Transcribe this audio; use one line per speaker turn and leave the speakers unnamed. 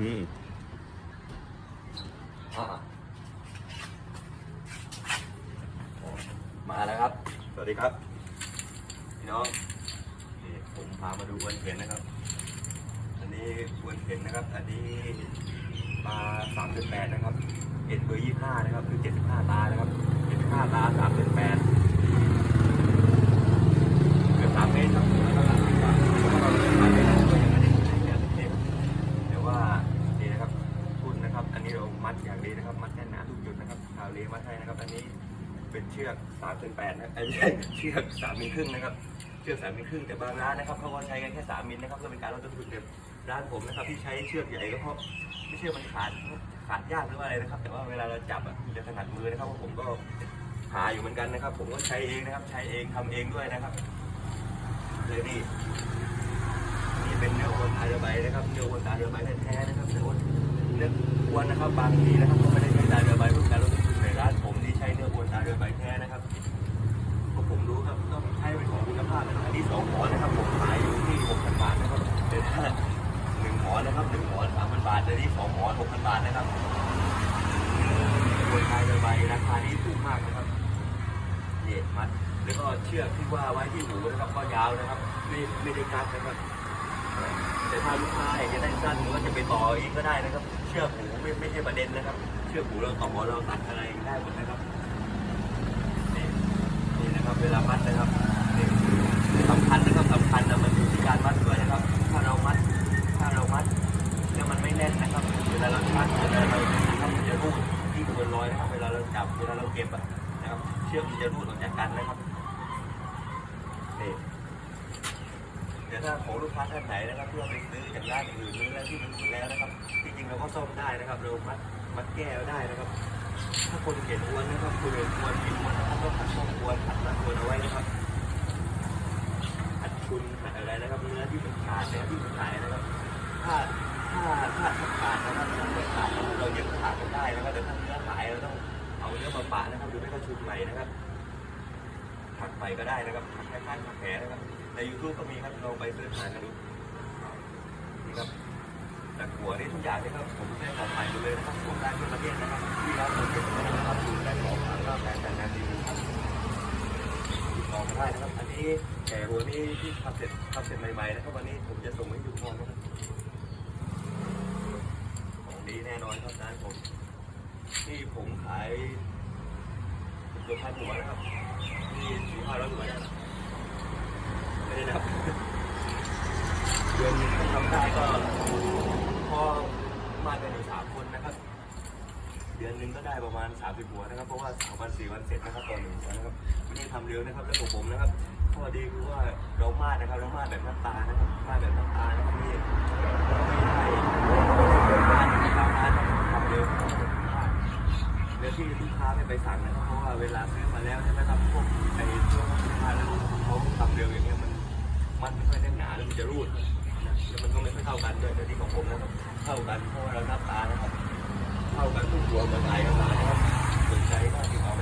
อืม
อ่ามาแล้วครับ
สวัสดีครับ
พี่น้องนี่ผมพามาดูอวนเข็นนะครับ อันนี้อวนเข็นนะครับ อันนี้ปลาสามแปดนะครับ เอ็ดเบอร์ยี่ห้านะครับ คือเจ็ดสิบห้าตานะครับ ลมัดให้นะครับ อันนี้เป็นเชือกสามแปดนะไอ้ไม่ใช่เชือกสามมิลครึ่งนะครับ เชือกสามมิลครึ่งแต่บางร้านนะครับเขาก็ใช้กันแค่สามมิลนะครับเพื่อเป็นการลดต้นทุนเดิมร้านผมนะครับที่ใช้เชือกใหญ่ก็เพราะไม่เชือกมันขาดขาดยากหรือว่าอะไรนะครับ แต่ว่าเวลาเราจับอะจะถนัดมือนะครับเพราะผมก็หาอยู่เหมือนกันนะครับ ผมก็ใช้เองนะครับ ใช้เองทำเองด้วยนะครับเลยนี่นี่เป็นเนื้อวัวตาเรือใบนะครับเนื้อวัวตาเรือใบแท้ๆนะครับเนื้อวัวเนื้อวัวนะครับบางทีนะครับก็ไม่ได้ใช้ตาเรือใบเพื่อการลด ช้เนื้อวัวตาเรือใบแท้นะครับเพราะผมรู้ครับต้องใช้เป็นของคุณภาพนะครับอันนี้สองหมอนนะครับผมขายอยู่ที่หกพันบาทนะครับเดี๋ยวถ้าหนึ่งหมอนนะครับหนึ่งหมอนสามพันบาทเดี๋ยวนี้สองหมอนหกพันบาทนะครับคนไทยระบายราคานี้ถูกมากนะครับเย็ดมัด แล้วก็เชือกที่ว่าไว้ที่หูนะครับก็ยาวนะครับ ไม่ไม่ได้กัดนะครับแต่ถ้าลูกค้าอยากจะได้สั้นหรือว่าจะไปต่อเองก็ได้นะครับ เชือกหูไม่ไม่ใช่ประเด็นนะครับ เชือกหูเราต่อเราตัดอะไรได้หมดนะครับ วลามัดนะครับสำคัญนะครับสำคัญนะมันอยู่ที่การมัดด้วยนะครับ ถ้าเรามัด ถ้าเรามัดแล้วมันไม่แน่นนะครับเวลาเราชัดเวลาเรานะครับมันจะรูดที่เกินร้อยนะครับเวลาเราจับเวลาเราเก็บนะครับ เชือกมันจะรูดออกจากกันนะครับนี่เดี๋ยวถ้าของลูกค้าท่านไหนนะครับที่ว่าไปซื้อจากร้านอื่นหรือร้านที่มันมีแล้วนะครับจริงๆเราก็ซ่อมได้นะครับเรามัดมัดแก้วได้นะครับ ถ้าคนเห็นอ้วนนะครับคุณเห็นอวนมีอวนนะครับก็ขัดช่องอวนขัดหน้าอวนเอาไว้นะครับขัดชุนขัดอะไรนะครับเนื้อที่มันขาดเนื้อที่มันหายนะครับ ถ้าถ้าถ้าขาดนะครับถ้าไม่ขาดนะครับเราเย็บขาดกันได้นะครับแต่ถ้าเนื้อหายเราต้องเอาเนื้อมาปะนะครับหรือไม่ก็ชุนใหม่นะครับถักไปก็ได้นะครับถักคล้ายๆถักแผลนะครับ ใน YouTube ก็มีครับลองไปเสิร์ชหากันดูนี่ครับแต่หัวนี่ทุกอย่างนี่ครับผมได้ของใหม่หมดเลยนะครับผมได้ทั่วประเทร้านผมเป็นนะครับดูได้ของทางร้านแฟนแต่งงานดีครับติดต่อมาี้แก่หัวนี่ที่ทำเสร็จทำเสร็จใหม่ๆนะครับวันนี้ผมจะส่งให้ดูพรนะครับของดีแน่นอนครับร้านผมที่ผมขายเกือบพันหัวนะครับที่สี่ห้าร้อยหัวนะไม่ได้นับเดือนนึงถ้าทำได้ก็พอมากันอยู่สามคนนะครับ เดือนหนึงก็ได้ประมาณ30หัวนะครับ เพราะว่าสามวันสี่วันเสร็จนะครับต่อหนึ่งหัวนะครับวันนี้ทำเร็วนะครับ แล้วของผมนะครับ ข้อดีคือว่าเรามาดนะครับเรามาดแบบน้ำตานะครับมาดแบบน้ำตานะครับนี่เราไม่ได้มาดแบบตามานนะครับทำเร็วนะครับมาดเดี๋ยวที่ลูกค้าไม่ไปสั่งนะครับเพราะว่าเวลาซื้อมาแล้วใช่ไหมครับพวกไอ้ช่วงสุดท้ายแล้วเขาทำเร็วอย่างเงี้ยมันมันไม่ค่อยแน่นหนาแล้วมันจะรูดนะแล้วมันก็ไม่ค่อยเท่ากันด้วยแต่ที่ของผมนะครับเท่ากันเพราะว่าเราหน้าตานะครับเท่ากันทุกหัวเหมือนไทยกับไทย